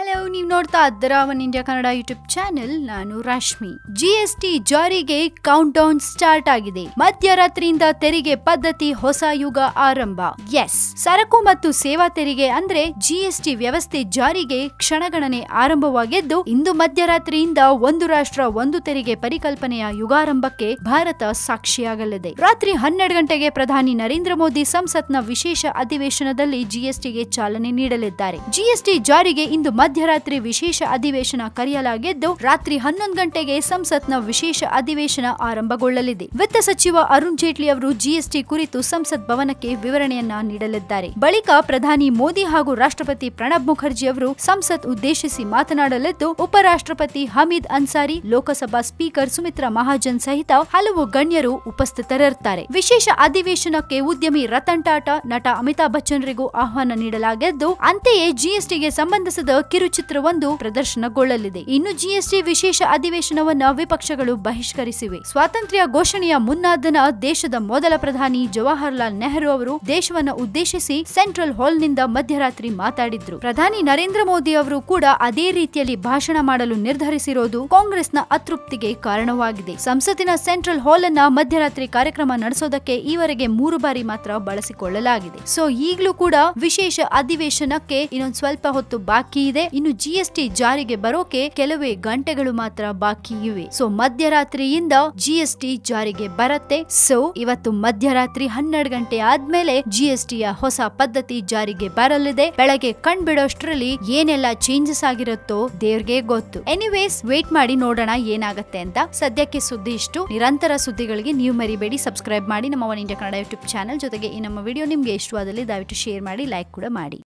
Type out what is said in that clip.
Hello ನೀವು ನೋಡ್ತಾ ಇದ್ದೀರಾ ಇಂಡಿಯಾ ಕನ್ನಡ ಯೂಟ್ಯೂಬ್ ಚಾನೆಲ್ ನಾನು ರಶ್ಮಿ ಜಿಎಸ್ಟಿ ಜಾರಿಗೆ ಕೌಂಟ್ ಡೌನ್ ಸ್ಟಾರ್ಟ್ ಆಗಿದೆ. ಮಧ್ಯರಾತ್ರಿಯಿಂದ ತೆರಿಗೆ ಪದ್ಧತಿ ಹೊಸ ಯುಗ ಆರಂಭ. ಎಸ್ ಸರಕು ಮತ್ತು ಸೇವಾ ತೆರಿಗೆ ಅಂದ್ರೆ ಜಿಎಸ್ಟಿ ವ್ಯವಸ್ಥೆ ಜಾರಿಗೆ ಕ್ಷಣಗಣನೆ ಆರಂಭವಾಗಿದ್ದು, ಇಂದು ಮಧ್ಯರಾತ್ರಿಯಿಂದ ಒಂದು ರಾಷ್ಟ್ರ ಒಂದು ತೆರಿಗೆ ಪರಿಕಲ್ಪನೆಯ ಯುಗಾರಂಭಕ್ಕೆ ಭಾರತ ಸಾಕ್ಷಿಯಾಗಲಿದೆ. ರಾತ್ರಿ ಹನ್ನೆರಡು ಗಂಟೆಗೆ ಪ್ರಧಾನಿ ನರೇಂದ್ರ ಮೋದಿ ಸಂಸತ್ನ ವಿಶೇಷ ಅಧಿವೇಶನದಲ್ಲಿ ಜಿಎಸ್ಟಿಗೆ ಚಾಲನೆ ನೀಡಲಿದ್ದಾರೆ. ಜಿಎಸ್ಟಿ ಜಾರಿಗೆ ಇಂದು ಮಧ್ಯರಾತ್ರಿ ವಿಶೇಷ ಅಧಿವೇಶನ ಕರೆಯಲಾಗಿದ್ದು, ರಾತ್ರಿ ಹನ್ನೊಂದು ಗಂಟೆಗೆ ಸಂಸತ್ನ ವಿಶೇಷ ಅಧಿವೇಶನ ಆರಂಭಗೊಳ್ಳಲಿದೆ. ವಿತ್ತ ಸಚಿವ ಅರುಣ್ ಜೇಟ್ಲಿ ಅವರು ಜಿಎಸ್ಟಿ ಕುರಿತು ಸಂಸತ್ ಭವನಕ್ಕೆ ವಿವರಣೆಯನ್ನ ನೀಡಲಿದ್ದಾರೆ. ಬಳಿಕ ಪ್ರಧಾನಿ ಮೋದಿ ಹಾಗೂ ರಾಷ್ಟ್ರಪತಿ ಪ್ರಣಬ್ ಮುಖರ್ಜಿ ಅವರು ಸಂಸತ್ ಉದ್ದೇಶಿಸಿ ಮಾತನಾಡಲಿದ್ದು, ಉಪರಾಷ್ಟ್ರಪತಿ ಹಮೀದ್ ಅನ್ಸಾರಿ, ಲೋಕಸಭಾ ಸ್ಪೀಕರ್ ಸುಮಿತ್ರಾ ಮಹಾಜನ್ ಸಹಿತ ಹಲವು ಗಣ್ಯರು ಉಪಸ್ಥಿತರಿರುತ್ತಾರೆ. ವಿಶೇಷ ಅಧಿವೇಶನಕ್ಕೆ ಉದ್ಯಮಿ ರತನ್ ಟಾಟಾ, ನಟ ಅಮಿತಾಬ್ ಬಚ್ಚನ್ರಿಗೂ ಆಹ್ವಾನ ನೀಡಲಾಗಿದ್ದು, ಅಂತೆಯೇ ಜಿಎಸ್ಟಿಗೆ ಸಂಬಂಧಿಸಿದ ಕಿರುಚಿತ್ರವೊಂದು ಪ್ರದರ್ಶನಗೊಳ್ಳಲಿದೆ. ಇನ್ನು ಜಿಎಸ್ಟಿ ವಿಶೇಷ ಅಧಿವೇಶನವನ್ನು ವಿಪಕ್ಷಗಳು ಬಹಿಷ್ಕರಿಸಿವೆ. ಸ್ವಾತಂತ್ರ್ಯ ಘೋಷಣೆಯ ಮುನ್ನಾದನ ದೇಶದ ಮೊದಲ ಪ್ರಧಾನಿ ಜವಾಹರಲಾಲ್ ನೆಹರು ಅವರು ದೇಶವನ್ನು ಉದ್ದೇಶಿಸಿ ಸೆಂಟ್ರಲ್ ಹಾಲ್ನಿಂದ ಮಧ್ಯರಾತ್ರಿ ಮಾತಾಡಿದ್ರು. ಪ್ರಧಾನಿ ನರೇಂದ್ರ ಮೋದಿ ಅವರು ಕೂಡ ಅದೇ ರೀತಿಯಲ್ಲಿ ಭಾಷಣ ಮಾಡಲು ನಿರ್ಧರಿಸಿರೋದು ಕಾಂಗ್ರೆಸ್ನ ಅತೃಪ್ತಿಗೆ ಕಾರಣವಾಗಿದೆ. ಸಂಸತ್ತಿನ ಸೆಂಟ್ರಲ್ ಹಾಲ್ ಅನ್ನ ಮಧ್ಯರಾತ್ರಿ ಕಾರ್ಯಕ್ರಮ ನಡೆಸೋದಕ್ಕೆ ಈವರೆಗೆ ಮೂರು ಬಾರಿ ಮಾತ್ರ ಬಳಸಿಕೊಳ್ಳಲಾಗಿದೆ. ಸೊ, ಈಗಲೂ ಕೂಡ ವಿಶೇಷ ಅಧಿವೇಶನಕ್ಕೆ ಇನ್ನೊಂದು ಸ್ವಲ್ಪ ಹೊತ್ತು ಬಾಕಿ ಇದೆ. ಇನ್ನು ಜಿಎಸ್ಟಿ ಜಾರಿಗೆ ಬರೋಕೆ ಕೆಲವೇ ಗಂಟೆಗಳು ಮಾತ್ರ ಬಾಕಿ ಇವೆ. ಸೊ ಮಧ್ಯರಾತ್ರಿಯಿಂದ ಜಿಎಸ್ಟಿ ಜಾರಿಗೆ ಬರುತ್ತೆ. ಸೊ ಇವತ್ತು ಮಧ್ಯರಾತ್ರಿ ಹನ್ನೆರಡು ಗಂಟೆ ಆದ್ಮೇಲೆ ಜಿಎಸ್ಟಿಯ ಹೊಸ ಪದ್ಧತಿ ಜಾರಿಗೆ ಬರಲಿದೆ. ಬೆಳಗ್ಗೆ ಕಣ್ಬಿಡೋಷ್ಟ್ರಲ್ಲಿ ಏನೆಲ್ಲ ಚೇಂಜಸ್ ಆಗಿರುತ್ತೋ ದೇವ್ರಿಗೆ ಗೊತ್ತು. ಎನಿವೇಸ್ ವೇಟ್ ಮಾಡಿ ನೋಡೋಣ ಏನಾಗುತ್ತೆ ಅಂತ. ಸದ್ಯಕ್ಕೆ ಸುದ್ದಿ ಇಷ್ಟು. ನಿರಂತರ ಸುದ್ದಿಗಳಿಗೆ ನೀವು ಮರಿಬೇಡಿ. ಸಬ್ಸ್ಕ್ರೈಬ್ ಮಾಡಿ ನಮ್ಮ One India Kannada YouTube channel ಜೊತೆಗೆ ಈ ನಮ್ಮ ವಿಡಿಯೋ ನಿಮ್ಗೆ ಇಷ್ಟವಾದಲ್ಲಿ ದಯವಿಟ್ಟು ಶೇರ್ ಮಾಡಿ ಲೈಕ್ ಕೂಡ ಮಾಡಿ.